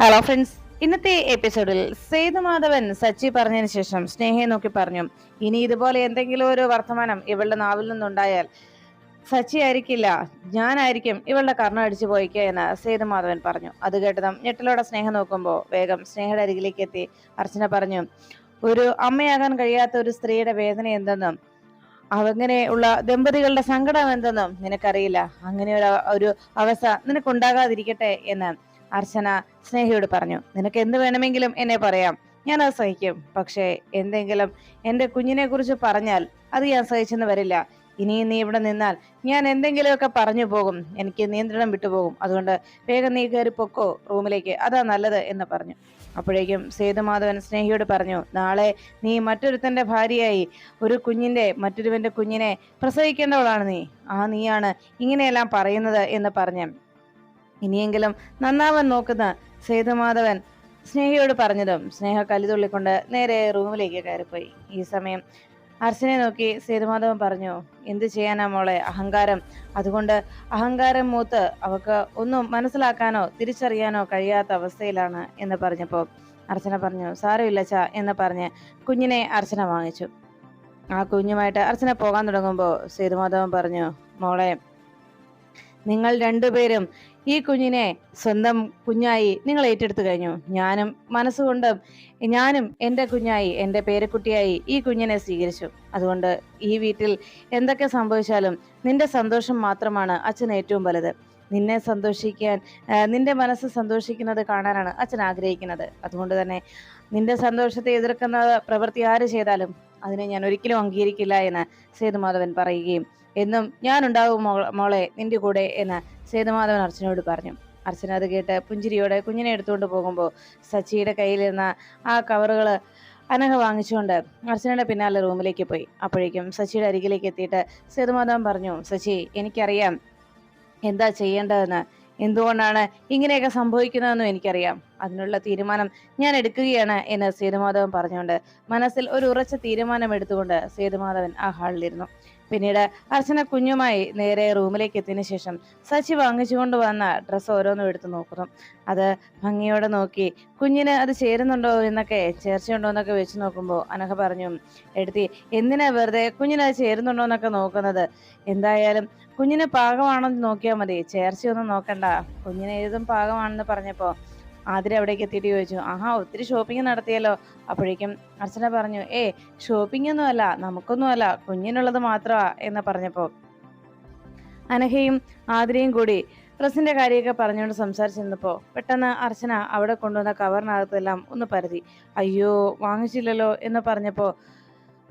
Hello friends ഇന്നത്തെ എപ്പിസോഡിൽ സേതുമാധവൻ സച്ചി പറഞ്ഞതിന് ശേഷം സ്നേഹയെ നോക്കി പറഞ്ഞു. ഇനി ഇതുപോലെ എന്തെങ്കിലും ഒരു വർത്തമാനം ഇവളുടെ നാവിൽ നിന്നുണ്ടായാൽ സച്ചി ആയിരിക്കില്ല ഞാനായിരിക്കും ഇവളുടെ കർണ അടിച്ചു പോയിക്കുക എന്ന് സേതുമാധവൻ പറഞ്ഞു. അത് കേട്ടതും ഞെട്ടലോടെ സ്നേഹം നോക്കുമ്പോൾ വേഗം സ്നേഹയുടെ അരികിലേക്ക് എത്തി അർച്ചന പറഞ്ഞു ഒരു അമ്മയാകാൻ കഴിയാത്ത ഒരു സ്ത്രീയുടെ വേദന എന്തെന്നും അവങ്ങനെ ഉള്ള ദമ്പതികളുടെ സങ്കടം എന്തെന്നും നിനക്കറിയില്ല. അങ്ങനെ ഒരു ഒരു അവസ്ഥ നിനക്കുണ്ടാകാതിരിക്കട്ടെ എന്ന് അർച്ചന സ്നേഹിയോട് പറഞ്ഞു നിനക്ക് എന്ത് വേണമെങ്കിലും എന്നെ പറയാം ഞാൻ അത് സഹിക്കും. പക്ഷേ എന്തെങ്കിലും എന്റെ കുഞ്ഞിനെ കുറിച്ച് പറഞ്ഞാൽ അത് ഞാൻ സഹിച്ചെന്ന് വരില്ല. ഇനിയും നീ ഇവിടെ നിന്നാൽ ഞാൻ എന്തെങ്കിലുമൊക്കെ പറഞ്ഞു പോകും. എനിക്ക് നിയന്ത്രണം വിട്ടുപോകും. അതുകൊണ്ട് വേഗം നീ കയറി പൊക്കോ റൂമിലേക്ക്. അതാ നല്ലത് എന്ന് പറഞ്ഞു. അപ്പോഴേക്കും സേതുമാധവൻ സ്നേഹിയോട് പറഞ്ഞു നാളെ നീ മറ്റൊരുത്തന്റെ ഭാര്യയായി. ഒരു കുഞ്ഞിന്റെ മറ്റൊരുവന്റെ കുഞ്ഞിനെ പ്രസവിക്കേണ്ടവളാണ് നീ. ആ നീയാണ് ഇങ്ങനെയെല്ലാം പറയുന്നത് എന്ന് പറഞ്ഞു. ഇനിയെങ്കിലും നന്നാവൻ നോക്കുന്ന സേതുമാധവൻ സ്നേഹയോട് പറഞ്ഞതും സ്നേഹ കലിതുള്ളിക്കൊണ്ട് നേരെ റൂമിലേക്ക് കയറിപ്പോയി. ഈ സമയം അർച്ചനെ നോക്കി സേതുമാധവൻ പറഞ്ഞു എന്ത് ചെയ്യാനാ മോളെ? അഹങ്കാരം. അതുകൊണ്ട് അഹങ്കാരം മൂത്ത് അവക്ക് ഒന്നും മനസ്സിലാക്കാനോ തിരിച്ചറിയാനോ കഴിയാത്ത അവസ്ഥയിലാണ് എന്ന് പറഞ്ഞപ്പോൾ അർച്ചന പറഞ്ഞു സാരമില്ല ചാ എന്ന് പറഞ്ഞ് കുഞ്ഞിനെ അർച്ചന വാങ്ങിച്ചു. ആ കുഞ്ഞുമായിട്ട് അർച്ചന പോകാൻ തുടങ്ങുമ്പോൾ സേതുമാധവൻ പറഞ്ഞു മോളെ നിങ്ങൾ രണ്ടുപേരും ഈ കുഞ്ഞിനെ സ്വന്തം കുഞ്ഞായി നിങ്ങൾ ഏറ്റെടുത്തു കഴിഞ്ഞു. ഞാനും മനസ്സുകൊണ്ടും ഞാനും എന്റെ കുഞ്ഞായി എന്റെ പേരക്കുട്ടിയായി ഈ കുഞ്ഞിനെ സ്വീകരിച്ചു. അതുകൊണ്ട് ഈ വീട്ടിൽ എന്തൊക്കെ സംഭവിച്ചാലും നിന്റെ സന്തോഷം മാത്രമാണ് അച്ഛൻ ഏറ്റവും വലുത്. നിന്നെ സന്തോഷിക്കാൻ നിന്റെ മനസ്സ് സന്തോഷിക്കുന്നത് കാണാനാണ് അച്ഛൻ ആഗ്രഹിക്കുന്നത്. അതുകൊണ്ട് തന്നെ നിന്റെ സന്തോഷത്തെ എതിർക്കുന്ന പ്രവൃത്തി ആര് ചെയ്താലും അതിനെ ഞാൻ ഒരിക്കലും അംഗീകരിക്കില്ല എന്ന് സേതുമാധവൻ പറയുകയും എന്നും ഞാനുണ്ടാവും മോളെ നിന്റെ കൂടെ എന്ന് സേതുമാധവൻ അർച്ചനയോട് പറഞ്ഞു. അർച്ചന അത് കേട്ട് പുഞ്ചിരിയോടെ കുഞ്ഞിനെ എടുത്തുകൊണ്ട് പോകുമ്പോൾ സച്ചിയുടെ കയ്യിലിരുന്ന ആ കവറുകൾ അനഘ വാങ്ങിച്ചുകൊണ്ട് അർച്ചനയുടെ പിന്നാലെ റൂമിലേക്ക് പോയി. അപ്പോഴേക്കും സച്ചിയുടെ അരികിലേക്ക് എത്തിയിട്ട് സേതുമാധവൻ പറഞ്ഞു സച്ചി എനിക്കറിയാം. എന്താ ചെയ്യേണ്ടതെന്ന്? എന്തുകൊണ്ടാണ് ഇങ്ങനെയൊക്കെ സംഭവിക്കുന്നതെന്നും എനിക്കറിയാം. അതിനുള്ള തീരുമാനം ഞാൻ എടുക്കുകയാണ് എന്ന് സേതുമാധവൻ പറഞ്ഞുകൊണ്ട് മനസ്സിൽ ഒരു ഉറച്ച തീരുമാനം എടുത്തുകൊണ്ട് സേതുമാധവൻ ആ ഹാളിലിരുന്നു. പിന്നീട് അർച്ചന കുഞ്ഞുമായി നേരെ റൂമിലേക്ക് എത്തിയതിനു ശേഷം സച്ചി വാങ്ങിച്ചുകൊണ്ട് വന്ന ഡ്രസ്സ് ഓരോന്നും എടുത്തു നോക്കുന്നു. അത് ഭംഗിയോടെ നോക്കി കുഞ്ഞിന് അത് ചേരുന്നുണ്ടോ എന്നൊക്കെ ചേർച്ചയുണ്ടോ എന്നൊക്കെ വെച്ച് നോക്കുമ്പോൾ അനഹ പറഞ്ഞു എടുത്തി എന്തിനാ വെറുതെ കുഞ്ഞിന് അത് ചേരുന്നുണ്ടോ എന്നൊക്കെ നോക്കുന്നത്? എന്തായാലും കുഞ്ഞിന് പാകമാണെന്ന് നോക്കിയാൽ മതി ചേർച്ചയൊന്നും നോക്കണ്ട. കുഞ്ഞിന് ഏതും പാകമാണെന്ന് പറഞ്ഞപ്പോ ആതിര അവിടേക്ക് എത്തിയിട്ട് ചോദിച്ചു ആഹാ ഒത്തിരി ഷോപ്പിംഗ് നടത്തിയല്ലോ. അപ്പോഴേക്കും അർച്ചന പറഞ്ഞു ഏ ഷോപ്പിംഗ് ഒന്നും അല്ല നമുക്കൊന്നും അല്ല കുഞ്ഞിനുള്ളത് മാത്രമാ എന്ന് പറഞ്ഞപ്പോ അനഹയും ആതിരയും കൂടി ഡ്രസ്സിന്റെ കാര്യമൊക്കെ പറഞ്ഞുകൊണ്ട് സംസാരിച്ചിരുന്നപ്പോ പെട്ടെന്ന് അർച്ചന അവിടെ കൊണ്ടുവന്ന കവറിനകത്തെല്ലാം ഒന്ന് പരതി. അയ്യോ വാങ്ങിച്ചില്ലല്ലോ എന്ന് പറഞ്ഞപ്പോ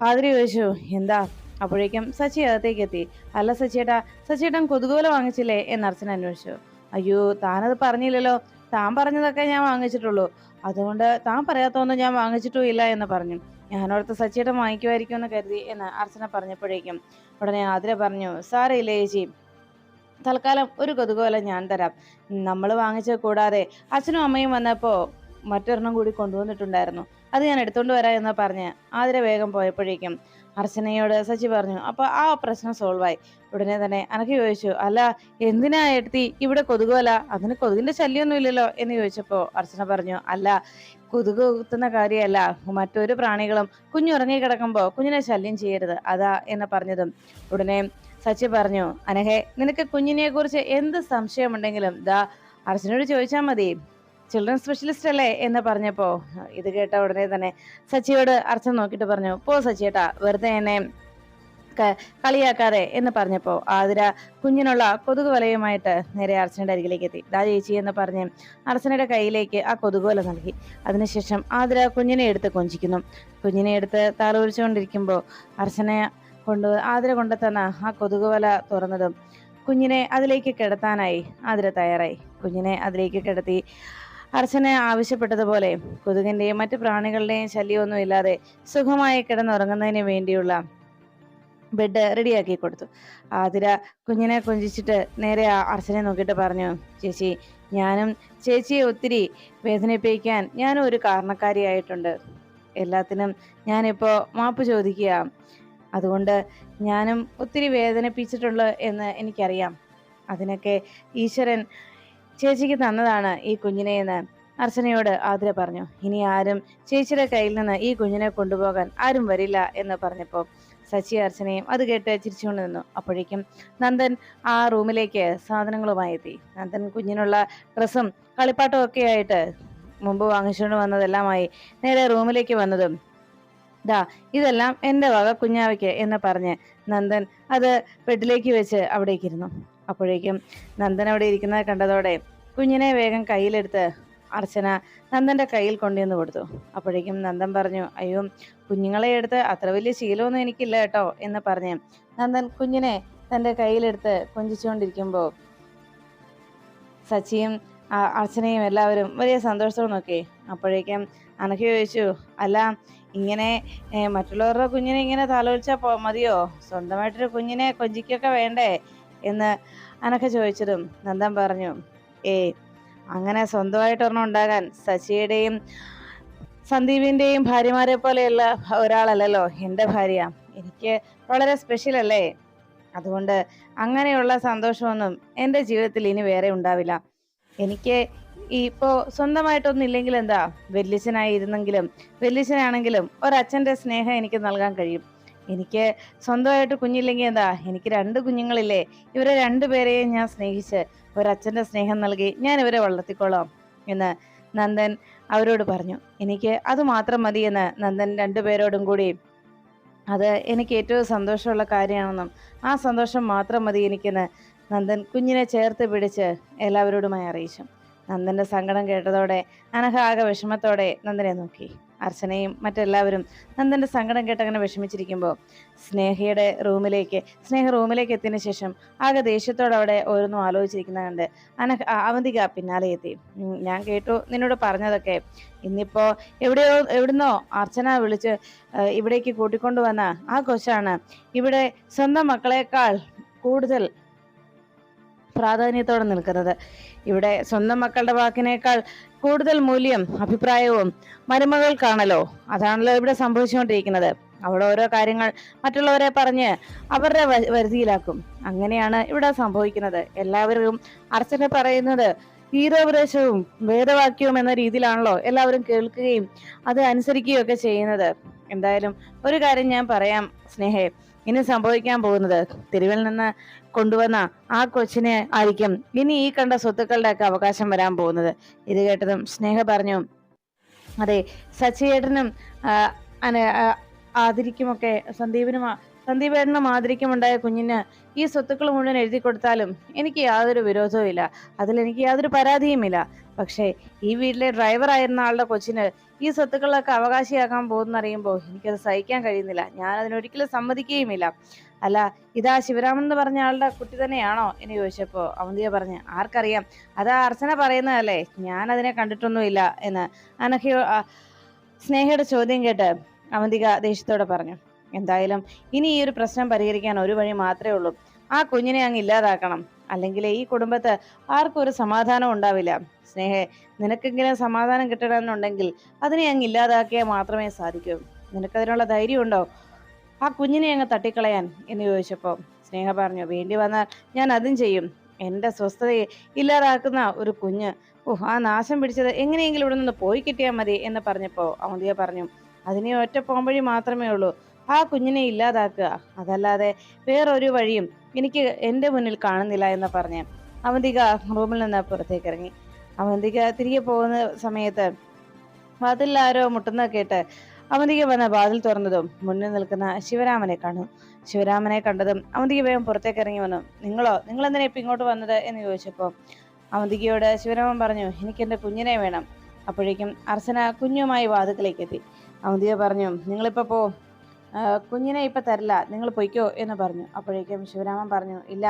ആതിര ചോദിച്ചു എന്താ? അപ്പോഴേക്കും സച്ചി അകത്തേക്ക് എത്തി. അല്ല സച്ചിയേട്ടാ സച്ചിയേട്ടൻ കൊതുകുവല വാങ്ങിച്ചില്ലേ? എന്ന് അർച്ചന അന്വേഷിച്ചു. അയ്യോ താനത് പറഞ്ഞില്ലല്ലോ താൻ പറഞ്ഞതൊക്കെ ഞാൻ വാങ്ങിച്ചിട്ടുള്ളൂ. അതുകൊണ്ട് താൻ പറയാത്തൊന്നും ഞാൻ വാങ്ങിച്ചിട്ടും ഇല്ല എന്ന് പറഞ്ഞു. ഞാനോർത്ത് സച്ചിയുടെ വാങ്ങിക്കുമായിരിക്കും എന്ന് കരുതി എന്ന് അർച്ചന പറഞ്ഞപ്പോഴേക്കും ഉടനെ ആതിര പറഞ്ഞു സാരയില്ലേ ചേച്ചി തൽക്കാലം ഒരു കൊതുകുവല ഞാൻ തരാം. നമ്മൾ വാങ്ങിച്ച കൂടാതെ അച്ഛനും അമ്മയും വന്നപ്പോൾ മറ്റൊരെണ്ണം കൂടി കൊണ്ടുവന്നിട്ടുണ്ടായിരുന്നു. അത് ഞാൻ എടുത്തുകൊണ്ട് വരാം എന്ന് പറഞ്ഞ് ആതിര വേഗം പോയപ്പോഴേക്കും അർച്ചനയോട് സച്ചി പറഞ്ഞു അപ്പൊ ആ പ്രശ്നം സോൾവ് ആയി. ഉടനെ തന്നെ അനക്ക് ചോദിച്ചു അല്ല എന്തിനാ എടുത്തി? ഇവിടെ കൊതുകല്ല അതിന് കൊതുകിന്റെ ശല്യമൊന്നും ഇല്ലല്ലോ എന്ന് ചോദിച്ചപ്പോ അർച്ചന പറഞ്ഞു അല്ല കൊതുക് കുത്തുന്ന കാര്യമല്ല മറ്റൊരു പ്രാണികളും കുഞ്ഞുറങ്ങി കിടക്കുമ്പോ കുഞ്ഞിനെ ശല്യം ചെയ്യരുത് അതാ എന്ന് പറഞ്ഞതും. ഉടനെ സച്ചി പറഞ്ഞു അനഹെ നിനക്ക് കുഞ്ഞിനെ കുറിച്ച് എന്ത് സംശയമുണ്ടെങ്കിലും ദാ അർച്ചനോട് ചോദിച്ചാൽ മതി. ചിൽഡ്രൻ സ്പെഷ്യലിസ്റ്റ് അല്ലേ എന്ന് പറഞ്ഞപ്പോ ഇത് കേട്ട ഉടനെ തന്നെ സച്ചിയോട് അർച്ചന നോക്കിട്ട് പറഞ്ഞു പോ സച്ചിയേട്ടാ വെറുതെ എന്നെ കളിയാക്കാതെ എന്ന് പറഞ്ഞപ്പോ ആതിര കുഞ്ഞിനുള്ള കൊതുക് വലയുമായിട്ട് നേരെ അർച്ചനയുടെ അരികിലേക്ക് എത്തി. ദാ ചേച്ചി എന്ന് പറഞ്ഞ് അർച്ചനയുടെ കയ്യിലേക്ക് ആ കൊതുക് വല നൽകി. അതിനുശേഷം ആതിര കുഞ്ഞിനെ എടുത്ത് കൊഞ്ചിക്കുന്നു. കുഞ്ഞിനെ എടുത്ത് താലോലിച്ചുകൊണ്ടിരിക്കുമ്പോൾ അർച്ചനെ കൊണ്ട് ആതിര കൊണ്ടുതന്ന ആ കൊതുക് വല തുറന്നതും കുഞ്ഞിനെ അതിലേക്ക് കിടത്താനായി ആതിര തയ്യാറായി. കുഞ്ഞിനെ അതിലേക്ക് കിടത്തി അർച്ചന ആവശ്യപ്പെട്ടതുപോലെ കൊതുകിന്റെയും മറ്റു പ്രാണികളുടെയും ശല്യമൊന്നുമില്ലാതെ സുഖമായി കിടന്നുറങ്ങുന്നതിന് വേണ്ടിയുള്ള ബെഡ് റെഡിയാക്കി കൊടുത്തു. ആതിര കുഞ്ഞിനെ കൊഞ്ചിച്ചിട്ട് നേരെ അർച്ചനെ നോക്കിയിട്ട് പറഞ്ഞു ചേച്ചി ഞാനും ചേച്ചിയെ ഒത്തിരി വേദനിപ്പിക്കാൻ ഞാനും ഒരു കാരണക്കാരിയായിട്ടുണ്ട്. എല്ലാത്തിനും ഞാനിപ്പോൾ മാപ്പ് ചോദിക്കുക. അതുകൊണ്ട് ഞാനും ഒത്തിരി വേദനിപ്പിച്ചിട്ടുള്ളൂ എന്ന് എനിക്കറിയാം. അതിനൊക്കെ ഈശ്വരൻ ചേച്ചിക്ക് തന്നതാണ് ഈ കുഞ്ഞിനെ എന്ന് അർച്ചനയോട് ആതിര പറഞ്ഞു. ഇനി ആരും ചേച്ചിയുടെ കയ്യിൽ നിന്ന് ഈ കുഞ്ഞിനെ കൊണ്ടുപോകാൻ ആരും വരില്ല എന്ന് പറഞ്ഞപ്പോൾ സച്ചി അർച്ചനയും അത് കേട്ട് ചിരിച്ചുകൊണ്ട് നിന്നു. അപ്പോഴേക്കും നന്ദൻ ആ റൂമിലേക്ക് സാധനങ്ങളുമായി എത്തി. നന്ദൻ കുഞ്ഞിനുള്ള ഡ്രസ്സും കളിപ്പാട്ടവും ഒക്കെ ആയിട്ട് മുമ്പ് വാങ്ങിച്ചുകൊണ്ട് വന്നതെല്ലാമായി നേരെ റൂമിലേക്ക് വന്നതും ദാ ഇതെല്ലാം എന്റെ വക കുഞ്ഞാവയ്ക്ക് എന്ന് പറഞ്ഞ് നന്ദൻ അത് ബെഡിലേക്ക് വെച്ച് അവിടേക്ക് ഇരുന്നു. അപ്പോഴേക്കും നന്ദൻ അവിടെ ഇരിക്കുന്നത് കണ്ടതോടെ കുഞ്ഞിനെ വേഗം കയ്യിലെടുത്ത് അർച്ചന നന്ദന്റെ കയ്യിൽ കൊണ്ടുവന്ന് കൊടുത്തു. അപ്പോഴേക്കും നന്ദൻ പറഞ്ഞു അയ്യോ കുഞ്ഞുങ്ങളെ എടുത്ത് അത്ര വലിയ ശീലമൊന്നും എനിക്കില്ല കേട്ടോ എന്ന് പറഞ്ഞ് നന്ദൻ കുഞ്ഞിനെ തന്റെ കയ്യിലെടുത്ത് കൊഞ്ചിച്ചുകൊണ്ടിരിക്കുമ്പോൾ സച്ചിയും അർച്ചനയും എല്ലാവരും വലിയ സന്തോഷത്തോടെ നോക്കി. അപ്പോഴേക്കും അനക്ക് ചോദിച്ചു അല്ല ഇങ്ങനെ മറ്റുള്ളവരുടെ കുഞ്ഞിനെ ഇങ്ങനെ താലോലിച്ചാൽ മതിയോ? സ്വന്തമായിട്ടൊരു കുഞ്ഞിനെ കൊഞ്ചിക്കൊക്കെ വേണ്ടേ? എന്ന് അനക്ക ചോദിച്ചതും നന്ദൻ പറഞ്ഞു ഏ അങ്ങനെ സ്വന്തമായിട്ട് ഒരെണ്ണം ഉണ്ടാകാൻ സച്ചിയുടെയും സന്ദീപിന്റെയും ഭാര്യമാരെ പോലെയുള്ള ഒരാളല്ലല്ലോ എന്റെ ഭാര്യ. എനിക്ക് വളരെ സ്പെഷ്യൽ അല്ലേ? അതുകൊണ്ട് അങ്ങനെയുള്ള സന്തോഷമൊന്നും എന്റെ ജീവിതത്തിൽ ഇനി വേറെ ഉണ്ടാവില്ല. എനിക്ക് ഇപ്പോൾ സ്വന്തമായിട്ടൊന്നും ഇല്ലെങ്കിൽ എന്താ? വല്യച്ഛനായിരുന്നെങ്കിലും വല്യച്ഛനാണെങ്കിലും ഒരച്ഛന്റെ സ്നേഹം എനിക്ക് നൽകാൻ കഴിയും. എനിക്ക് സ്വന്തമായിട്ട് കുഞ്ഞില്ലെങ്കിൽ എന്താ? എനിക്ക് രണ്ട് കുഞ്ഞുങ്ങളില്ലേ? ഇവരെ രണ്ടുപേരെയും ഞാൻ സ്നേഹിച്ച് ഒരച്ഛന്റെ സ്നേഹം നൽകി ഞാൻ ഇവരെ വളർത്തിക്കോളാം എന്ന് നന്ദൻ അവരോട് പറഞ്ഞു. എനിക്ക് അത് മാത്രം മതി എന്ന് നന്ദൻ രണ്ടുപേരോടും കൂടി അത് എനിക്ക് ഏറ്റവും സന്തോഷമുള്ള കാര്യമാണെന്നും ആ സന്തോഷം മാത്രം മതി എനിക്കെന്ന് നന്ദൻ കുഞ്ഞിനെ ചേർത്ത് പിടിച്ച് എല്ലാവരോടുമായി അറിയിച്ചു. നന്ദന്റെ സങ്കടം കേട്ടതോടെ അനഘ വിഷമത്തോടെ നന്ദനെ നോക്കി. അർച്ചനയും മറ്റെല്ലാവരും നന്ദന്റെ സങ്കടം കേട്ടങ്ങനെ വിഷമിച്ചിരിക്കുമ്പോൾ സ്നേഹയുടെ റൂമിലേക്ക് സ്നേഹ റൂമിലേക്ക് എത്തിയതിനു ശേഷം ആകെ ദേഷ്യത്തോടെ അവിടെ ഓരോന്നും ആലോചിച്ചിരിക്കുന്ന കണ്ട് അനഘ അവന്തിക പിന്നാലെ എത്തി. ഞാൻ കേട്ടു നിന്നോട് പറഞ്ഞതൊക്കെ. ഇന്നിപ്പോ എവിടെയോ എവിടുന്നോ അർച്ചന വിളിച്ച് ഇവിടേക്ക് കൂട്ടിക്കൊണ്ടുവന്ന ആ കൊച്ചാണ്. ഇവിടെ സ്വന്തം മക്കളെക്കാൾ കൂടുതൽ പ്രാധാന്യത്തോടെ നിൽക്കുന്നത്. ഇവിടെ സ്വന്തം മക്കളുടെ വാക്കിനേക്കാൾ കൂടുതൽ മൂല്യം അഭിപ്രായവും മരുമകൾക്കാണല്ലോ. അതാണല്ലോ ഇവിടെ സംഭവിച്ചുകൊണ്ടിരിക്കുന്നത്. അവിടെ ഓരോ കാര്യങ്ങൾ മറ്റുള്ളവരെ പറഞ്ഞ് അവരുടെ വരുതിയിലാക്കും. അങ്ങനെയാണ് ഇവിടെ സംഭവിക്കുന്നത്. എല്ലാവരും അർച്ചന പറയുന്നത് വീരോപദേശവും വേദവാക്യവും എന്ന രീതിയിലാണല്ലോ എല്ലാവരും കേൾക്കുകയും അത് അനുസരിക്കുകയും ഒക്കെ ചെയ്യുന്നത്. എന്തായാലും ഒരു കാര്യം ഞാൻ പറയാം സ്നേഹേ. ഇനി സംഭവിക്കാൻ പോകുന്നത് തെരുവിൽ നിന്ന് കൊണ്ടുവന്ന ആ കൊച്ചിനെ ആയിരിക്കും ഇനി ഈ കണ്ട സ്വത്തുക്കളുടെ ഒക്കെ അവകാശം വരാൻ പോകുന്നത്. ഇത് കേട്ടതും സ്നേഹ പറഞ്ഞു അതെ സച്ചിയേട്ടനും ആ, അന- ആ, ആതിരിക്കുമൊക്കെ സന്ദീപിനും സന്ദീപേട്ടനും ആദരിക്കുമുണ്ടായ കുഞ്ഞിന് ഈ സ്വത്തുക്കൾ മുഴുവൻ എഴുതി കൊടുത്താലും എനിക്ക് യാതൊരു വിരോധവും ഇല്ല. അതിലെനിക്ക് യാതൊരു പരാതിയുമില്ല പക്ഷേ ഈ വീട്ടിലെ ഡ്രൈവർ ആയിരുന്ന ആളുടെ കൊച്ചിന് ഈ സ്വത്തുക്കളൊക്കെ അവകാശിയാക്കാൻ പോകുന്നറിയുമ്പോൾ എനിക്കത് സഹിക്കാൻ കഴിയുന്നില്ല. ഞാൻ അതിനൊരിക്കലും സമ്മതിക്കുകയുമില്ല. അല്ല ഇതാ ശിവരാമൻ എന്ന് പറഞ്ഞ ആളുടെ കുട്ടി തന്നെയാണോ? എന്ന് ചോദിച്ചപ്പോൾ അവന്തിയ പറഞ്ഞ് ആർക്കറിയാം. അതാ അർച്ചന പറയുന്നതല്ലേ? ഞാൻ അതിനെ കണ്ടിട്ടൊന്നുമില്ല. എന്ന് അനഘയോ സ്നേഹയുടെ ചോദ്യം കേട്ട് അവന്തിക ദേഷ്യത്തോടെ പറഞ്ഞു എന്തായാലും ഇനി ഈ ഒരു പ്രശ്നം പരിഹരിക്കാൻ ഒരു വഴി മാത്രമേ ഉള്ളൂ. ആ കുഞ്ഞിനെ അങ്ങ് ഇല്ലാതാക്കണം. അല്ലെങ്കിൽ ഈ കുടുംബത്ത് ആർക്കും ഒരു സമാധാനം ഉണ്ടാവില്ല. സ്നേഹെ നിനക്കെങ്കിലും സമാധാനം കിട്ടണമെന്നുണ്ടെങ്കിൽ അതിനെ അങ്ങ് ഇല്ലാതാക്കിയാൽ മാത്രമേ സാധിക്കൂ. നിനക്കതിനുള്ള ധൈര്യമുണ്ടോ? ആ കുഞ്ഞിനെ അങ്ങ് തട്ടിക്കളയാൻ എന്ന് ചോദിച്ചപ്പോൾ സ്നേഹ പറഞ്ഞു വേണ്ടി വന്നാൽ ഞാൻ അതും ചെയ്യും. എന്റെ സ്വസ്ഥതയെ ഇല്ലാതാക്കുന്ന ഒരു കുഞ്ഞ് ഓ ആ നാശം പിടിച്ചത് എങ്ങനെയെങ്കിലും ഇവിടെ നിന്ന് പോയി കിട്ടിയാൽ മതി എന്ന് പറഞ്ഞപ്പോൾ അവന്തിയ പറഞ്ഞു അതിനെ ഒറ്റ പോംവഴി മാത്രമേ ഉള്ളൂ. ആ കുഞ്ഞിനെ ഇല്ലാതാക്കുക. അതല്ലാതെ വേറൊരു വഴിയും എനിക്ക് എന്റെ മുന്നിൽ കാണുന്നില്ല എന്ന് പറഞ്ഞ് അവന്തിക റൂമിൽ നിന്ന് പുറത്തേക്ക് ഇറങ്ങി. അവന്തിക തിരികെ പോകുന്ന സമയത്ത് വാതിലിൽ ആരോ മുട്ടുന്ന കേട്ട് അവന്തിക വന്ന വാതിൽ തുറന്നതും മുന്നിൽ നിൽക്കുന്ന ശിവരാമനെ കാണും. ശിവരാമനെ കണ്ടതും അവന്തിക വേഗം പുറത്തേക്ക് ഇറങ്ങി വന്നു. നിങ്ങളോ? നിങ്ങൾ എന്തിനാ ഇപ്പൊ ഇങ്ങോട്ട് വന്നത് എന്ന് ചോദിച്ചപ്പോൾ അവന്തികയോട് ശിവരാമൻ പറഞ്ഞു എനിക്ക് എന്റെ കുഞ്ഞിനെ വേണം. അപ്പോഴേക്കും അർച്ചന കുഞ്ഞുമായി വാതിക്കലേക്ക് എത്തി. അവന്തിക പറഞ്ഞു നിങ്ങളിപ്പോ പോ. കുഞ്ഞിനെ ഇപ്പൊ തരില്ല. നിങ്ങൾ പൊയ്ക്കോ എന്ന് പറഞ്ഞു. അപ്പോഴേക്കും ശിവരാമൻ പറഞ്ഞു ഇല്ല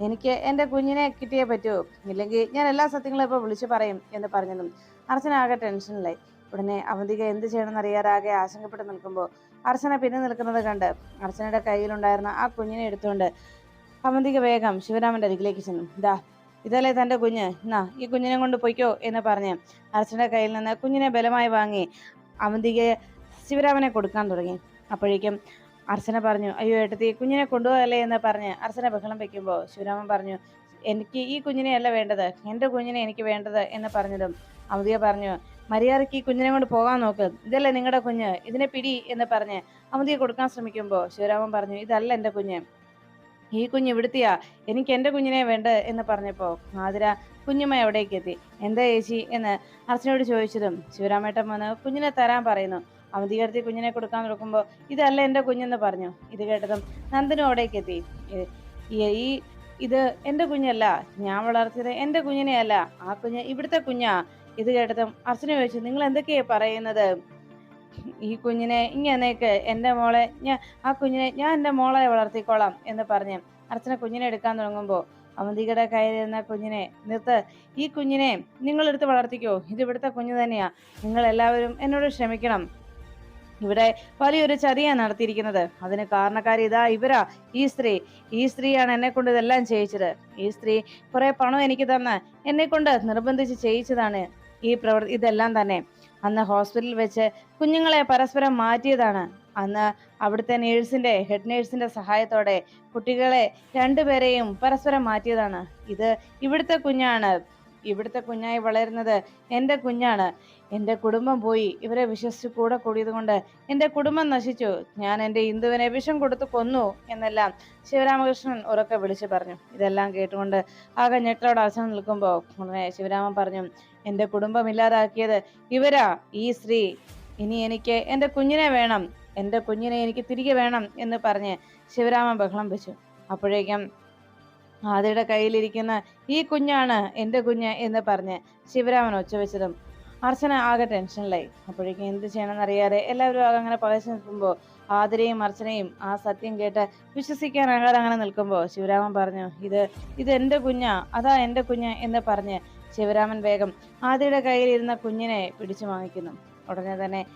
എനിക്ക് എന്റെ കുഞ്ഞിനെ കിട്ടിയേ പറ്റൂ. ഇല്ലെങ്കിൽ ഞാൻ എല്ലാ സത്യങ്ങളും ഇപ്പോൾ വിളിച്ചു പറയും എന്ന് പറഞ്ഞതും അർച്ചന ആകെ ടെൻഷനിലായി. ഉടനെ അവന്തിക എന്ത് ചെയ്യണമെന്ന് അറിയാറാകെ ആശങ്കപ്പെട്ട് നിൽക്കുമ്പോൾ അർച്ചന പിന്നെ നിൽക്കുന്നത് കണ്ട് അർച്ചനയുടെ കയ്യിലുണ്ടായിരുന്ന ആ കുഞ്ഞിനെ എടുത്തുകൊണ്ട് അവന്തിക വേഗം ശിവരാമന്റെ അരികിലേക്ക് ചെന്നു. ദാ ഇതല്ലേ തന്റെ കുഞ്ഞ്? എന്നാ ഈ കുഞ്ഞിനെ കൊണ്ട് പൊയ്ക്കോ എന്ന് പറഞ്ഞ് അർച്ചനയുടെ കയ്യിൽ നിന്ന് കുഞ്ഞിനെ ബലമായി വാങ്ങി അവന്തിക ശിവരാമനെ കൊടുക്കാൻ തുടങ്ങി. അപ്പോഴേക്കും അർച്ചന പറഞ്ഞു അയ്യോ ഏട്ടത്തി കുഞ്ഞിനെ കൊണ്ടുപോകല്ലേ? എന്ന് പറഞ്ഞ് അർച്ചന ബഹളം വെക്കുമ്പോൾ ശിവരാമൻ പറഞ്ഞു എനിക്ക് ഈ കുഞ്ഞിനെയല്ല വേണ്ടത് എന്റെ കുഞ്ഞിനെ എനിക്ക് വേണ്ടത് എന്ന് പറഞ്ഞതും അവധിക പറഞ്ഞു മര്യാദയ്ക്ക് ഈ കുഞ്ഞിനെ കൊണ്ട് പോകാൻ നോക്ക്. ഇതല്ലേ നിങ്ങളുടെ കുഞ്ഞ്. ഇതിനെ പിടി എന്ന് പറഞ്ഞ് അവധിയെ കൊടുക്കാൻ ശ്രമിക്കുമ്പോൾ ശിവരാമൻ പറഞ്ഞു ഇതല്ല എന്റെ കുഞ്ഞ്. ഈ കുഞ്ഞ് ഇവിടുത്തെയാ. എനിക്ക് എന്റെ കുഞ്ഞിനെ വേണ്ട എന്ന് പറഞ്ഞപ്പോൾ ആതിര കുഞ്ഞുമ്മ എവിടേക്ക് എത്തി? എന്താ ചേച്ചി? എന്ന് അർച്ചനോട് ചോദിച്ചതും ശിവരാമേട്ടൻ വന്ന് കുഞ്ഞിനെ തരാൻ പറയുന്നു. അവധികടത്തി കുഞ്ഞിനെ കൊടുക്കാൻ നോക്കുമ്പോൾ ഇതല്ല എന്റെ കുഞ്ഞെന്ന് പറഞ്ഞു. ഇത് കേട്ടതും നന്ദനും അവിടേക്ക് എത്തി. "ഈ- ഈ- ഈ ഇത് എന്റെ കുഞ്ഞല്ല. ഞാൻ വളർത്തിയത് എന്റെ കുഞ്ഞിനെയല്ല. ആ കുഞ്ഞ് ഇവിടുത്തെ കുഞ്ഞാ. ഇത് കേട്ടതും അർച്ചന ചോദിച്ചു നിങ്ങൾ എന്തൊക്കെയാ പറയുന്നത്? ഈ കുഞ്ഞിനെ ഇങ്ങനേക്ക് എന്റെ മോളെ ഞാൻ ആ കുഞ്ഞിനെ ഞാൻ എന്റെ മോളെ വളർത്തിക്കോളാം എന്ന് പറഞ്ഞ്. അർച്ചന കുഞ്ഞിനെ എടുക്കാൻ തുടങ്ങുമ്പോൾ അവന്തികയുടെ കയ്യിലിരുന്ന കുഞ്ഞിനെ നിർത്ത് ഈ കുഞ്ഞിനെ നിങ്ങളെടുത്ത് വളർത്തിക്കോ ഇത് ഇവിടുത്തെ കുഞ്ഞു തന്നെയാ നിങ്ങൾ എല്ലാവരും എന്നോട് ക്ഷമിക്കണം. ഇവിടെ വലിയൊരു ചതിയാണ് നടത്തിയിരിക്കുന്നത്. അതിന് കാരണക്കാരി ഇതാ ഇവരാ ഈ സ്ത്രീ. ഈ സ്ത്രീയാണ് എന്നെ കൊണ്ട് ഇതെല്ലാം ചെയ്യിച്ചത്. ഈ സ്ത്രീ കുറെ പണം എനിക്ക് തന്ന് എന്നെ കൊണ്ട് നിർബന്ധിച്ച് ചെയ്യിച്ചതാണ്. ഈ പ്രവൃത്തി ഇതെല്ലാം തന്നെ അന്ന് ഹോസ്പിറ്റലിൽ വെച്ച് കുഞ്ഞുങ്ങളെ പരസ്പരം മാറ്റിയതാണ്. അന്ന് അവിടുത്തെ നേഴ്സിന്റെ ഹെഡ് നേഴ്സിന്റെ സഹായത്തോടെ കുട്ടികളെ രണ്ടുപേരെയും പരസ്പരം മാറ്റിയതാണ്. ഇത് ഇവിടുത്തെ കുഞ്ഞാണ്. ഇവിടുത്തെ കുഞ്ഞായി വളരുന്നത് എന്റെ കുഞ്ഞാണ്. എന്റെ കുടുംബം പോയി ഇവരെ വിശ്വസിച്ച് കൂടെ കൂടിയത് കൊണ്ട് എന്റെ കുടുംബം നശിച്ചു. ഞാൻ എന്റെ ഇന്ദുവിനെ വിഷം കൊടുത്ത് കൊന്നു എന്നെല്ലാം ശിവരാമകൃഷ്ണൻ ഉറക്കെ വിളിച്ചു പറഞ്ഞു. ഇതെല്ലാം കേട്ടുകൊണ്ട് ആകെ ഞെട്ടലോട് അവസാനം നിൽക്കുമ്പോൾ ഉടനെ ശിവരാമൻ പറഞ്ഞു എന്റെ കുടുംബം ഇല്ലാതാക്കിയത് ഇവരാ ഈ സ്ത്രീ. ഇനി എനിക്ക് എന്റെ കുഞ്ഞിനെ വേണം. എന്റെ കുഞ്ഞിനെ എനിക്ക് തിരികെ വേണം എന്ന് പറഞ്ഞ് ശിവരാമൻ ബഹളം വെച്ചു. അപ്പോഴേക്കും ആദിയുടെ കയ്യിലിരിക്കുന്ന ഈ കുഞ്ഞാണ് എന്റെ കുഞ്ഞ് എന്ന് പറഞ്ഞ് ശിവരാമൻ ഒച്ചവെച്ചതും അർച്ചന ആകെ ടെൻഷനിലായി. അപ്പോഴേക്കും എന്ത് ചെയ്യണമെന്നറിയാതെ എല്ലാവരും ആകെ അങ്ങനെ പകച്ചു നിൽക്കുമ്പോൾ ആതിരയും അർച്ചനയും ആ സത്യം കേട്ട് വിശ്വസിക്കാനാകാതെ അങ്ങനെ നിൽക്കുമ്പോൾ ശിവരാമൻ പറഞ്ഞു ഇത് ഇത് എന്റെ കുഞ്ഞാ അതാ എന്റെ കുഞ്ഞ് എന്ന് പറഞ്ഞ് ശിവരാമൻ വേഗം ആതിരയുടെ കയ്യിലിരുന്ന കുഞ്ഞിനെ പിടിച്ചു വാങ്ങിക്കുന്നു. ഉടനെ തന്നെ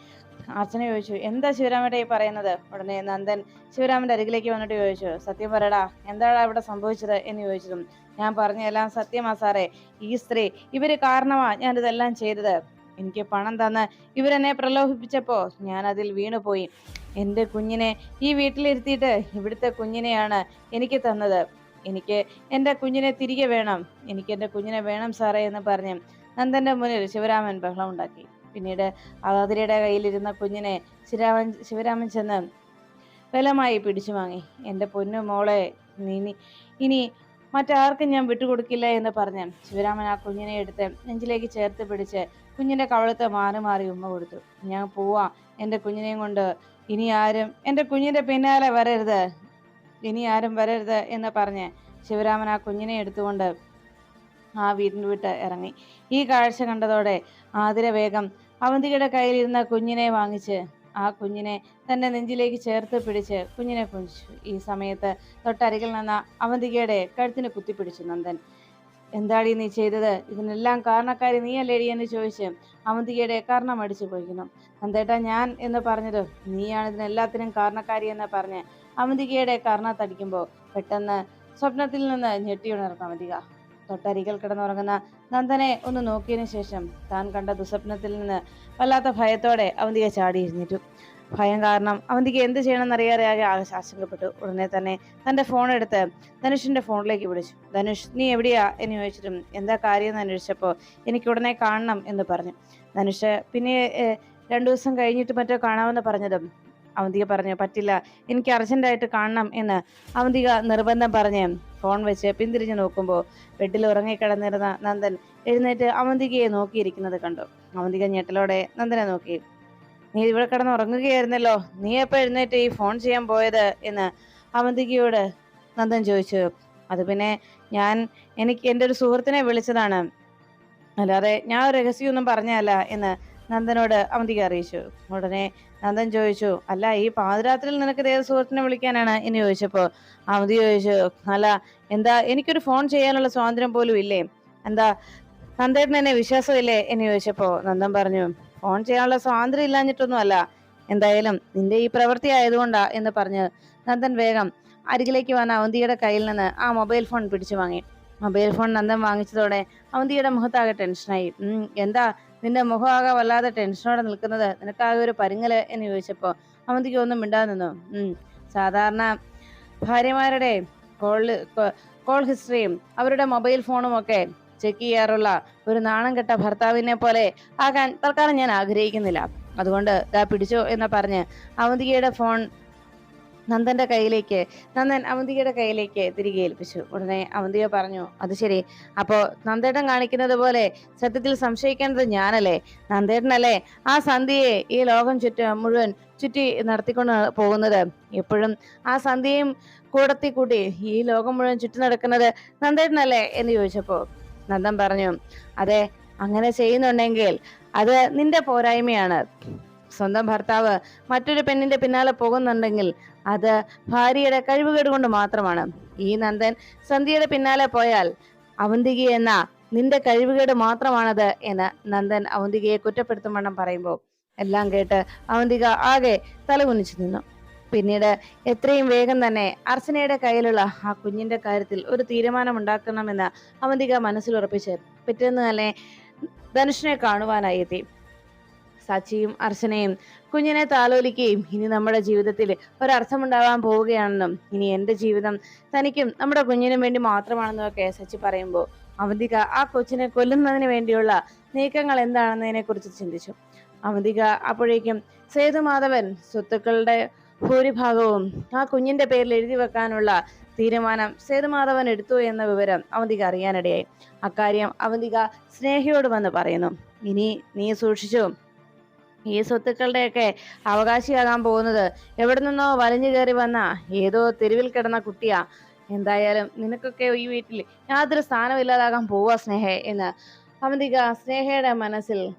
അർച്ചന ചോദിച്ചു എന്താ ശിവരാമേട്ട ഈ പറയുന്നത്? ഉടനെ നന്ദൻ ശിവരാമന്റെ അരികിലേക്ക് വന്നിട്ട് ചോദിച്ചു സത്യം പറയടാ എന്താടാ ഇവിടെ സംഭവിച്ചത്? എന്ന് ചോദിച്ചതും ഞാൻ പറഞ്ഞതെല്ലാം സത്യമാ സാറേ ഈ സ്ത്രീ ഇവർ കാരണമാ ഞാൻ ഇതെല്ലാം ചെയ്തത്. എനിക്ക് പണം തന്ന് ഇവരെന്നെ പ്രലോഭിപ്പിച്ചപ്പോ ഞാൻ അതിൽ വീണുപോയി. എന്റെ കുഞ്ഞിനെ ഈ വീട്ടിലിരുത്തിയിട്ട് ഇവിടുത്തെ കുഞ്ഞിനെയാണ് എനിക്ക് തന്നത്. എനിക്ക് എന്റെ കുഞ്ഞിനെ തിരികെ വേണം. എനിക്ക് എന്റെ കുഞ്ഞിനെ വേണം സാറേ എന്ന് പറഞ്ഞ് നന്ദന്റെ മുന്നിൽ ശിവരാമൻ ബഹളം ഉണ്ടാക്കി. പിന്നീട് ആതിരയുടെ കയ്യിലിരുന്ന കുഞ്ഞിനെ ശിവരാമൻ ശിവരാമൻ ചെന്ന് ബലമായി പിടിച്ചു വാങ്ങി. എന്റെ പൊന്നു മോളെ നീ ഇനി- ഇനി മറ്റാർക്കും ഞാൻ വിട്ടുകൊടുക്കില്ല എന്ന് പറഞ്ഞ് ശിവരാമൻ ആ കുഞ്ഞിനെ എടുത്ത് നെഞ്ചിലേക്ക് ചേർത്ത് പിടിച്ച് കുഞ്ഞിന്റെ കവളത്ത് മാറി മാറി ഉമ്മ കൊടുത്തു. ഞാൻ പോവാ എന്റെ കുഞ്ഞിനെയും കൊണ്ട്. ഇനി ആരും എന്റെ കുഞ്ഞിന്റെ പിന്നാലെ വരരുത്. ഇനി ആരും വരരുത് എന്ന് പറഞ്ഞ് ശിവരാമൻ ആ കുഞ്ഞിനെ എടുത്തുകൊണ്ട് ആ വീടിന് വിട്ട് ഇറങ്ങി. ഈ കാഴ്ച കണ്ടതോടെ ആതിര വേഗം അവന്തികയുടെ കയ്യിലിരുന്ന കുഞ്ഞിനെ വാങ്ങിച്ച് ആ കുഞ്ഞിനെ തന്റെ നെഞ്ചിലേക്ക് ചേർത്ത് പിടിച്ച് കുഞ്ഞിനെ കുഞ്ചിച്ചു ഈ സമയത്ത് തൊട്ടരികിൽ നിന്ന അവന്തികയുടെ കഴുത്തിന് കുത്തിപ്പിടിച്ചു നന്ദൻ. എന്താടി നീ ചെയ്തത്? ഇതിനെല്ലാം കാരണക്കാരി നീയല്ലേടി എന്ന് ചോദിച്ച് അവന്തികയുടെ കർണം അടിച്ചു പോയിക്കുന്നു. നന്ദേട്ടാ ഞാൻ എന്ന് പറഞ്ഞത് നീയാണ്. ഇതിനെല്ലാത്തിനും കാരണക്കാരി എന്ന് പറഞ്ഞ് അവന്തികയുടെ കാരണത്തടിക്കുമ്പോൾ പെട്ടെന്ന് സ്വപ്നത്തിൽ നിന്ന് ഞെട്ടിയുണർന്നു അവന്തിക. തൊട്ടരികിൽ കിടന്നുറങ്ങുന്ന നന്ദനെ ഒന്ന് നോക്കിയതിനു ശേഷം താൻ കണ്ട ദുസ്വപ്നത്തിൽ നിന്ന് വല്ലാത്ത ഭയത്തോടെ അവന്തിക ചാടി എഴുന്നേറ്റു. ഭയം കാരണം അവന്തിക്ക് എന്ത് ആകെ ആശങ്കപ്പെട്ടു. ഉടനെ തന്നെ തന്റെ ഫോൺ എടുത്ത് ധനുഷിന്റെ ഫോണിലേക്ക് വിളിച്ചു. ധനുഷ് നീ എവിടെയാ? എന്ന് ചോദിച്ചിട്ടും എന്താ കാര്യം? എന്ന് അന്വേഷിച്ചപ്പോൾ എനിക്ക് ഉടനെ കാണണം എന്ന് പറഞ്ഞു. ധനുഷ് പിന്നെ രണ്ടു ദിവസം കഴിഞ്ഞിട്ട് മറ്റോ കാണാമെന്ന് പറഞ്ഞതും? അവന്തിക പറഞ്ഞു പറ്റില്ല. എനിക്ക് അർജന്റായിട്ട് കാണണം എന്ന് അവന്തിക നിർബന്ധം പറഞ്ഞ് ഫോൺ വെച്ച് പിന്തിരിഞ്ഞു നോക്കുമ്പോൾ ബെഡിൽ ഉറങ്ങിക്കിടന്നിരുന്ന നന്ദൻ എഴുന്നേറ്റ് അവന്തികയെ നോക്കിയിരിക്കുന്നത് കണ്ടു. അവന്തിക ഞെട്ടലോടെ നന്ദനെ നോക്കി. നീ ഇവിടെ കിടന്ന് ഉറങ്ങുകയായിരുന്നല്ലോ. നീ എപ്പോ എഴുന്നേറ്റ് ഈ ഫോൺ ചെയ്യാൻ പോയത്? എന്ന് അവന്തികയോട് നന്ദൻ ചോദിച്ചു. അത് പിന്നെ ഞാൻ എനിക്ക് എന്റെ ഒരു സുഹൃത്തിനെ വിളിച്ചതാണ്. അല്ലാതെ ഞാൻ രഹസ്യമൊന്നും പറഞ്ഞല്ല എന്ന് നന്ദനോട് അവന്തിക അറിയിച്ചു. ഉടനെ നന്ദൻ ചോദിച്ചു അല്ല ഈ പാതിരാത്രിയിൽ നിനക്ക് ഏത് സുഹൃത്തിനെ വിളിക്കാനാണ്? എന്ന് ചോദിച്ചപ്പോ അവധി ചോദിച്ചു അല്ല എന്താ എനിക്കൊരു ഫോൺ ചെയ്യാനുള്ള സ്വാതന്ത്ര്യം പോലും ഇല്ലേ? എന്താ നന്ദേട്ടൻ എന്നെ വിശ്വാസമില്ലേ? എന്ന് ചോദിച്ചപ്പോ നന്ദൻ പറഞ്ഞു ഫോൺ ചെയ്യാനുള്ള സ്വാതന്ത്ര്യം ഇല്ലാഞ്ഞിട്ടൊന്നും അല്ല എന്തായാലും നിന്റെ ഈ പ്രവൃത്തി ആയതുകൊണ്ടാ എന്ന് പറഞ്ഞ് നന്ദൻ വേഗം അരികിലേക്ക് വന്ന അവന്തിയുടെ കയ്യിൽ നിന്ന് ആ മൊബൈൽ ഫോൺ പിടിച്ചു വാങ്ങി. മൊബൈൽ ഫോൺ നന്ദൻ വാങ്ങിച്ചതോടെ അവന്തിയുടെ മുഖത്താകെ ടെൻഷനായി എന്താ നിന്റെ മുഖമാകെ വല്ലാതെ ടെൻഷനോടെ നിൽക്കുന്നത് നിനക്കാകെ ഒരു പരിങ്ങൽ എന്ന് ചോദിച്ചപ്പോൾ അവന്തിക്ക് ഒന്നും മിണ്ടാതെ നിന്നു. സാധാരണ ഭാര്യമാരുടെ കോൾ കോൾ ഹിസ്റ്ററിയും അവരുടെ മൊബൈൽ ഫോണും ഒക്കെ ചെക്ക് ചെയ്യാറുള്ള ഒരു നാണം കെട്ട ഭർത്താവിനെ പോലെ ആകാൻ തൽക്കാലം ഞാൻ ആഗ്രഹിക്കുന്നില്ല. അതുകൊണ്ട് ദാ പിടിച്ചോ എന്ന് പറഞ്ഞ് അവന്തികയുടെ ഫോൺ നന്ദന്റെ കയ്യിലേക്ക് നന്ദൻ അവന്തികയുടെ കയ്യിലേക്ക് തിരികെ ഏൽപ്പിച്ചു. ഉടനെ അവന്തിക പറഞ്ഞു അത് ശരി. അപ്പോ നന്ദേട്ടൻ കാണിക്കുന്നത് പോലെ സത്യത്തിൽ സംശയിക്കേണ്ടത് ഞാനല്ലേ? നന്ദേട്ടനല്ലേ ആ സന്ധ്യയെ ഈ ലോകം ചുറ്റ മുഴുവൻ ചുറ്റി നടത്തിക്കൊണ്ട് പോകുന്നത്? എപ്പോഴും ആ സന്ധ്യയും കൂടത്തി കൂട്ടി ഈ ലോകം മുഴുവൻ ചുറ്റി നടക്കുന്നത് നന്ദേട്ടനല്ലേ? എന്ന് ചോദിച്ചപ്പോ നന്ദൻ പറഞ്ഞു അതെ അങ്ങനെ ചെയ്യുന്നുണ്ടെങ്കിൽ അത് നിന്റെ പോരായ്മയാണ്. സ്വന്തം ഭർത്താവ് മറ്റൊരു പെണ്ണിന്റെ പിന്നാലെ പോകുന്നുണ്ടെങ്കിൽ അത് ഭാര്യയുടെ കഴിവുകേട് കൊണ്ട് മാത്രമാണ്. ഈ നന്ദൻ സന്ധ്യയുടെ പിന്നാലെ പോയാൽ അവന്തികി എന്ന നിന്റെ കഴിവുകേട് മാത്രമാണത് എന്ന് നന്ദൻ അവന്തികയെ കുറ്റപ്പെടുത്തും വണ്ണം പറയുമ്പോൾ എല്ലാം കേട്ട് അവന്തിക ആകെ തലകുനിച്ചു നിന്നു. പിന്നീട് എത്രയും വേഗം തന്നെ അർച്ചനയുടെ കയ്യിലുള്ള ആ കുഞ്ഞിന്റെ കാര്യത്തിൽ ഒരു തീരുമാനം ഉണ്ടാക്കണമെന്ന് അവന്തിക മനസ്സിലുറപ്പിച്ച് പിറ്റേന്ന് തന്നെ ധനുഷിനെ കാണുവാനായി എത്തി. സച്ചിയും അർച്ചനയും കുഞ്ഞിനെ താലോലിക്കുകയും ഇനി നമ്മുടെ ജീവിതത്തിൽ ഒരർത്ഥമുണ്ടാവാൻ പോവുകയാണെന്നും ഇനി എന്റെ ജീവിതം തനിക്കും നമ്മുടെ കുഞ്ഞിനും വേണ്ടി മാത്രമാണെന്നും ഒക്കെ സച്ചി പറയുമ്പോൾ അവന്തിക ആ കൊച്ചിനെ കൊല്ലുന്നതിന് വേണ്ടിയുള്ള നീക്കങ്ങൾ എന്താണെന്നതിനെ കുറിച്ച് ചിന്തിച്ചു. അവന്തിക അപ്പോഴേക്കും സേതുമാധവൻ സ്വത്തുക്കളുടെ ഭൂരിഭാഗവും ആ കുഞ്ഞിന്റെ പേരിൽ എഴുതി വെക്കാനുള്ള തീരുമാനം സേതുമാധവൻ എടുത്തു എന്ന വിവരം അവന്തിക അറിയാനിടയായി. അക്കാര്യം അവന്തിക സ്നേഹയോട് വന്ന് പറയുന്നു. ഇനി നീ സൂക്ഷിച്ചു? ഈ സ്വത്തുക്കളുടെയൊക്കെ അവകാശിയാകാൻ പോകുന്നത്. എവിടെ നിന്നോ വലിഞ്ഞു കയറി വന്ന ഏതോ തെരുവിൽ കിടന്ന കുട്ടിയാ. എന്തായാലും നിനക്കൊക്കെ ഈ വീട്ടിൽ യാതൊരു സ്ഥാനമില്ലാതാകാൻ പോവാ സ്നേഹ എന്ന് അവന്തിക സ്നേഹയുടെ മനസ്സിൽ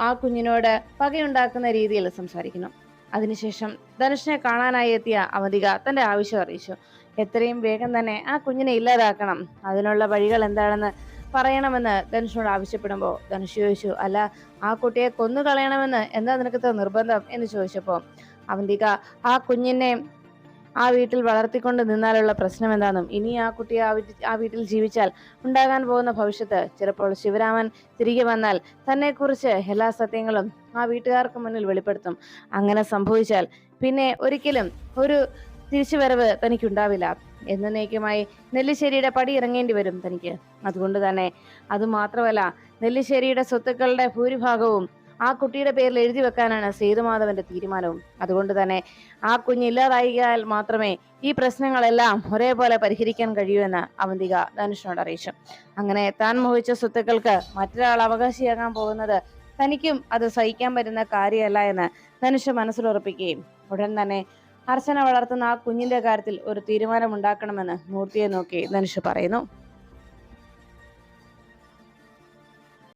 ആ കുഞ്ഞിനോട് പകയുണ്ടാക്കുന്ന രീതിയിൽ സംസാരിക്കുന്നു. അതിനുശേഷം ധനുഷിനെ കാണാനായി എത്തിയ അവന്തിക തന്റെ ആവശ്യം അറിയിച്ചു. എത്രയും വേഗം തന്നെ ആ കുഞ്ഞിനെ ഇല്ലാതാക്കണം. അതിനുള്ള വഴികൾ എന്താണെന്ന് പറയണമെന്ന് ധനുഷിനോട് ആവശ്യപ്പെടുമ്പോൾ ധനുഷ് ചോദിച്ചു അല്ല ആ കുട്ടിയെ കൊന്നു കളയണമെന്ന് എന്താ നിനക്ക് നിർബന്ധം? എന്ന് ചോദിച്ചപ്പോൾ അവന്തിക ആ കുഞ്ഞിനെ ആ വീട്ടിൽ വളർത്തിക്കൊണ്ട് നിന്നാലുള്ള പ്രശ്നം എന്താണെന്നും ഇനി ആ കുട്ടി ആ വീട്ടിൽ ആ വീട്ടിൽ ജീവിച്ചാൽ ഉണ്ടാകാൻ പോകുന്ന ഭവിഷ്യത്ത് ചിലപ്പോൾ ശിവരാമൻ തിരികെ വന്നാൽ തന്നെക്കുറിച്ച് എല്ലാ സത്യങ്ങളും ആ വീട്ടുകാർക്ക് മുന്നിൽ വെളിപ്പെടുത്തും. അങ്ങനെ സംഭവിച്ചാൽ പിന്നെ ഒരിക്കലും ഒരു തിരിച്ചുവരവ് തനിക്കുണ്ടാവില്ല. എന്നേക്കുമായി നെല്ലിശ്ശേരിയുടെ പടി ഇറങ്ങേണ്ടി വരും തനിക്ക്. അതുകൊണ്ട് തന്നെ അതുമാത്രമല്ല നെല്ലിശ്ശേരിയുടെ സ്വത്തുക്കളുടെ ഭൂരിഭാഗവും ആ കുട്ടിയുടെ പേരിൽ എഴുതി വെക്കാനാണ് സേതുമാധവന്റെ തീരുമാനവും. അതുകൊണ്ട് തന്നെ ആ കുഞ്ഞ് മാത്രമേ ഈ പ്രശ്നങ്ങളെല്ലാം ഒരേപോലെ പരിഹരിക്കാൻ കഴിയൂ എന്ന് അവന്തിക ധനുഷിനോട് അറിയിച്ചു. അങ്ങനെ താൻ മോഹിച്ച സ്വത്തുക്കൾക്ക് മറ്റൊരാൾ അവകാശിയാകാൻ പോകുന്നത് തനിക്കും അത് സഹിക്കാൻ പറ്റുന്ന കാര്യമല്ല എന്ന് ധനുഷ് മനസ്സിലുറപ്പിക്കുകയും ഉടൻ തന്നെ അർച്ചന വളർത്തുന്ന ആ കുഞ്ഞിന്റെ കാര്യത്തിൽ ഒരു തീരുമാനമുണ്ടാക്കണമെന്ന് മൂർത്തിയെ നോക്കി ധനുഷ് പറയുന്നു.